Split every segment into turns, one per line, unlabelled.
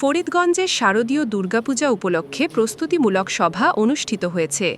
ফরিদগঞ্জে শারদীয় দুর্গাপূজা উপলক্ষে প্রস্তুতিমূলক সভা অনুষ্ঠিত হয়েছে।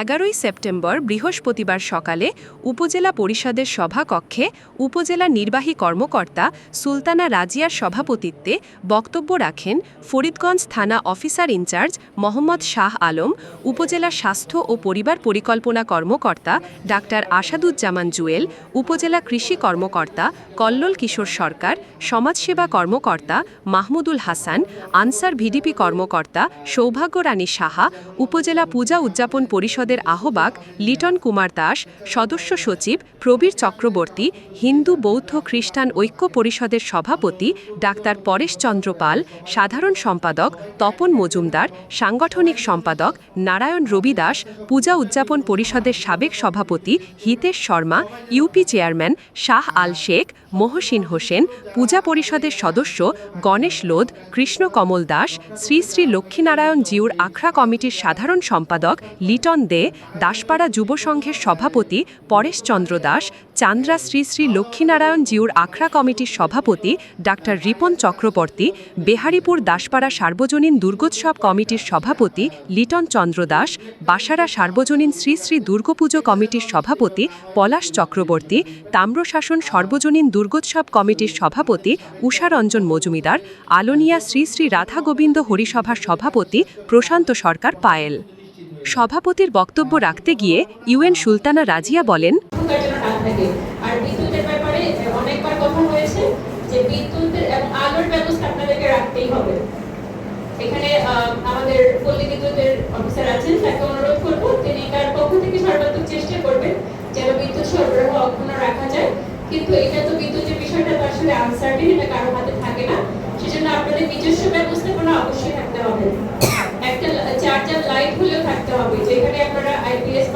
এগারোই সেপ্টেম্বর বৃহস্পতিবার সকালে উপজেলা পরিষদের সভাকক্ষে উপজেলা নির্বাহী কর্মকর্তা সুলতানা রাজিয়ার সভাপতিত্বে বক্তব্য রাখেন ফরিদগঞ্জ থানা officer in charge Mohammad Shah Alam, উপজেলা স্বাস্থ্য ও পরিবার পরিকল্পনা কর্মকর্তা ডাক্তার আসাদুজ্জামান জুয়েল, উপজেলা কৃষি কর্মকর্তা কল্লোল কিশোর সরকার, সমাজসেবা কর্মকর্তা মাহমুদুল হাসান, আনসার ভিডিপি কর্মকর্তা সৌভাগ্য রানী সাহা, উপজেলা পূজা উদযাপন পরিষদের আহ্বায়ক লিটন কুমার দাস, সদস্য সচিব প্রবীর চক্রবর্তী, হিন্দু বৌদ্ধ খ্রিস্টান ঐক্য পরিষদের সভাপতি ডাক্তার পরেশ চন্দ্র পাল, সাধারণ সম্পাদক তপন মজুমদার, সাংগঠনিক সম্পাদক নারায়ণ রবি দাস, পূজা উদযাপন পরিষদের সাবেক সভাপতি হিতেশ শর্মা, ইউপি চেয়ারম্যান শাহ আল শেখ, মহসিন হোসেন, পূজা পরিষদের সদস্য গণেশ লোধ, কৃষ্ণ কমল দাস, শ্রী শ্রী লক্ষ্মীনারায়ণ জিউর আখড়া কমিটির সাধারণ সম্পাদক লিটন দে দাসপাড়া যুব সংঘের সভাপতি পরেশ চন্দ্র দাস, চান্দ্রা শ্রী শ্রী লক্ষ্মীনারায়ণ জিউর আখড়া কমিটির সভাপতি ডাক্তার রিপন চক্রবর্তী, বেহারিপুর দাসপাড়া সার্বজনীন দুর্গোৎসব কমিটির সভাপতি লিটন চন্দ্র দাস, বাসারা সার্বজনীন শ্রী শ্রী দুর্গাপুজো কমিটির সভাপতি পলাশ চক্রবর্তী, তাম্রশাসন সর্বজনীন দুর্গোৎসব কমিটির সভাপতি উষারঞ্জন মজুমিদার, আলোনিয়া শ্রী শ্রী রাধা গোবিন্দ হরিসভার সভাপতি প্রশান্ত সরকার পায়েল। সভাপতির বক্তব্য রাখতে গিয়ে ইউএন সুলতানা রাজিয়া বলেন
কিন্তু এটা তো বিদ্যুতের বিষয়টা তো আসলে আনসার্টিন এটা কারও হাতে থাকে না। সেজন্য আপনাদের নিজস্ব ব্যবস্থাপনা অবশ্যই থাকতে হবে একটা চার্জার লাইট হলেও থাকতে হবে যেখানে আপনারা আইপিএস বা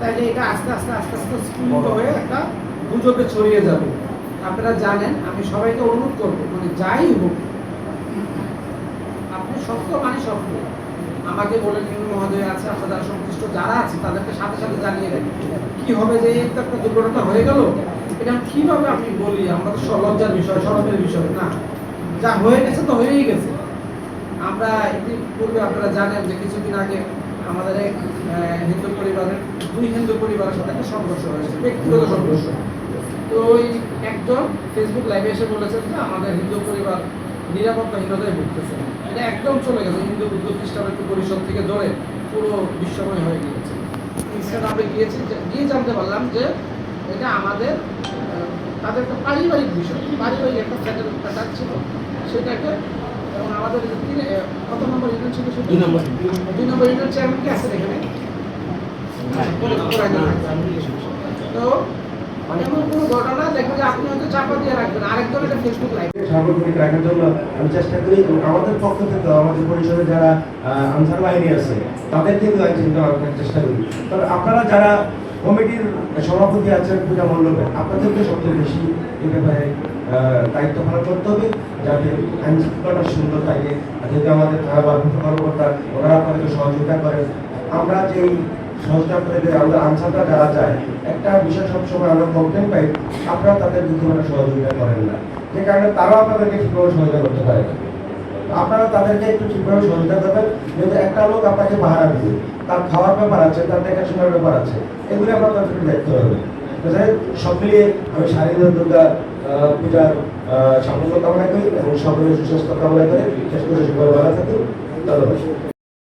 তাহলে এটা আস্তে আস্তে আস্তে আস্তে স্ফুলিত হয়ে একটা গুজবে ছড়িয়ে যাবে। আপনারা জানেন আমি সবাইকে অনুরোধ করব মানে যাই হোক। আপনি সত্য মানে সত্য আমাকে বলে নিন মহোদয় আছে আপনার যারা সংশ্লিষ্ট যারা আছে তাদেরকে সাথে সাথে জানিয়ে দেন। কি হবে যে একটা দুর্ঘটনা হয়ে গেল? এটা কীভাবে আপনি বলি? আমরা তো লজ্জার বিষয় সরমের বিষয় না। যা হয়ে গেছে তো হয়েই গেছে। আমরা ইতিপূর্বে আপনারা জানেন যে কিছুদিন আগে আমাদের এক হিন্দু পরিবারের, দুই হিন্দু পরিবারের সাথে একটা সংঘর্ষ হয়েছে, ব্যক্তিগত সংঘর্ষ। তো ওই একজন ফেসবুক লাইভে এসে বলেছেন যে আমাদের হিন্দু পরিবার নিরাপত্তাহীনতায় ভুগতেছে। এটা একদম চলে গেছে, হিন্দু বুদ্ধ খ্রিস্টান একটু পরিষদ থেকে ধরে পুরো বিশ্বময় হয়ে গিয়েছে। ইনস্টাগ্রামে গিয়েছি গিয়ে জানতে পারলাম যে এটা আমাদের তাদের একটা পারিবারিক বিষয়, পারিবারিক একটা প্যাটার্ন ছিল। সেটাকে এবং আমাদের কত নম্বর ইউনিট ছিল সেটা?
দুই নম্বর।
দুই নম্বর ইউনিট চেয়ারম্যান কি আছেন এখানে। তো এমন কোনো ঘটনা দেখবেন যে আপনি হয়তো চাপা দিয়ে রাখবেন। আরেকজন এটা ফেসবুক লাইভ
সার্বক্ষণিক রাখার জন্য আমি চেষ্টা করি আমাদের পক্ষ থেকে আমাদের পরিষদে যারা আনসার বাহিনী আছে শৃঙ্খলা রাখার চেষ্টা করি। তবে আপনারা যারা কমিটির সভাপতি আছেন পূজা মণ্ডপে আপনাদেরকে সবচেয়ে বেশি এই ব্যাপারে দায়িত্ব পালন করতে হবে, যাতে আইন শৃঙ্খলাটা সুন্দর থাকে। যদি আমাদের কর্মকর্তা, ওনারা আপনাদেরকে সহযোগিতা করেন। আমরা যেই সহযোগিতা করে দেয় আমাদের আনসাররা যারা যায় একটা বিষয় সবসময় আমরা কমপ্লেন পাই, আপনারা তাদের বুদ্ধিমানের সহযোগিতা করেন না। যে কারণে তারাও আপনাদেরকে ঠিকভাবে সহযোগিতা করতে পারে আপনারা তাদেরকে একটু ঠিকভাবে সহযোগিতা করবেন, যেহেতু একটা লোক আপনাকে পাহারা দিবে, তার খাওয়ার ব্যাপার আছে, তার দেখাশোনার ব্যাপার আছে, এগুলি আপনার তাদেরকে দেখতে হবে যাই সব মিলিয়ে আমি শারীরিক দুর্গা পূজার সাফল্য কামনা করি এবং সকলের সুস্বাস্থ্য কামনা করে। শেষ করে সবাই ভালো থাকুন। ধন্যবাদ।